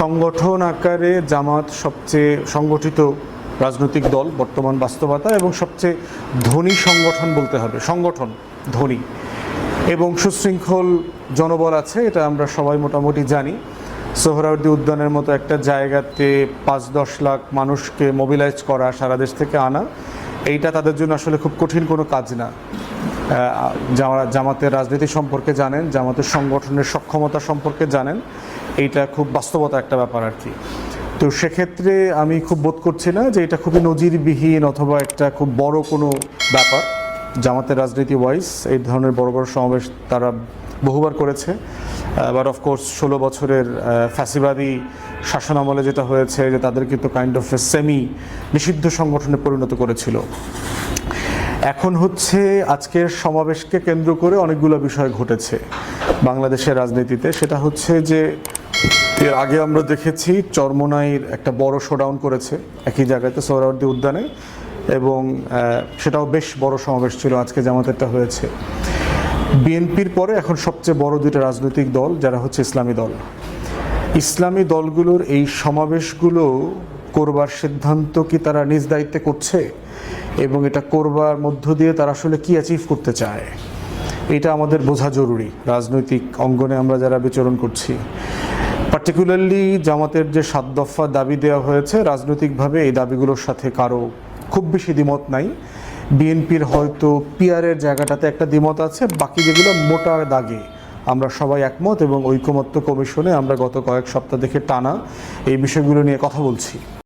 সংগঠন আকারে জামাত সবচেয়ে সংগঠিত রাজনৈতিক দল, বর্তমান বাস্তবতা, এবং সবচেয়ে ধনী সংগঠন বলতে হবে, সংগঠন, ধনী। এবং সুশৃঙ্খল জনবল আছে, এটা আমরা সবাই মোটামুটি জানি। সোহরাওয়ার্দী উদ্যানের মতো একটা জায়গাতে পাঁচ দশ লাখ মানুষকে মোবিলাইজ করা সারা দেশ থেকে আনা, এইটা তাদের জন্য আসলে খুব কঠিন কোনো কাজ না। জামাতের রাজনীতি সম্পর্কে জানেন, জামাতের সংগঠনের সক্ষমতা সম্পর্কে জানেন, এইটা খুব বাস্তবতা একটা ব্যাপার আর কি। তো সেক্ষেত্রে আমি খুব বোধ করছি না যে এটা খুবই নজিরবিহীন অথবা একটা খুব বড় কোনো ব্যাপার। জামাতের রাজনীতি ওয়াইজ এই ধরনের বড় বড় সমাবেশ তারা বহুবার করেছে। আবার অফকোর্স ষোলো বছরের ফ্যাসিবাদী শাসনামলে যেটা হয়েছে যে তাদের কিন্তু কাইন্ড অফ সেমি নিষিদ্ধ সংগঠনে পরিণত করেছিল। এখন হচ্ছে আজকের সমাবেশকে কেন্দ্র করে অনেকগুলো বিষয় ঘটেছে বাংলাদেশের রাজনীতিতে। সেটা হচ্ছে যে এর আগে আমরা দেখেছি চরমোনাইর একটা বড় শোডাউন করেছে একই জায়গাতে সোহরাওয়ার্দী উদ্যানে এবং সেটাও বেশ বড় সমাবেশ ছিল, আজকে জামাতেরটা হয়েছে। বিএনপির পরে এখন সবচেয়ে বড় দুইটা রাজনৈতিক দল, যারা হচ্ছে ইসলামী দল। ইসলামী দলগুলোর এই সমাবেশগুলো করবার সিদ্ধান্ত কি তারা নিজ দায়িত্বে করছে? এবং এটা করবার মধ্য দিয়ে তারা আসলে কি অ্যাচিভ করতে চায়? এটা আমাদের বোঝা জরুরি। রাজনৈতিক অঙ্গনে আমরা যারা বিচরণ করছি। পার্টিকুলারলি জামাতের যে সাত দফা দাবি দেওয়া হয়েছে, রাজনৈতিকভাবে এই দাবিগুলোর সাথে কারও খুব বেশি দ্বিমত নাই। বিএনপির হয়তো পিয়ারের জায়গাটাতে একটা দ্বিমত আছে, বাকি যেগুলো মোটা দাগে। আমরা সবাই একমত এবং ঐকমত্য কমিশনে আমরা গত কয়েক সপ্তাহ থেকে টানা এই বিষয়গুলো নিয়ে কথা বলছি।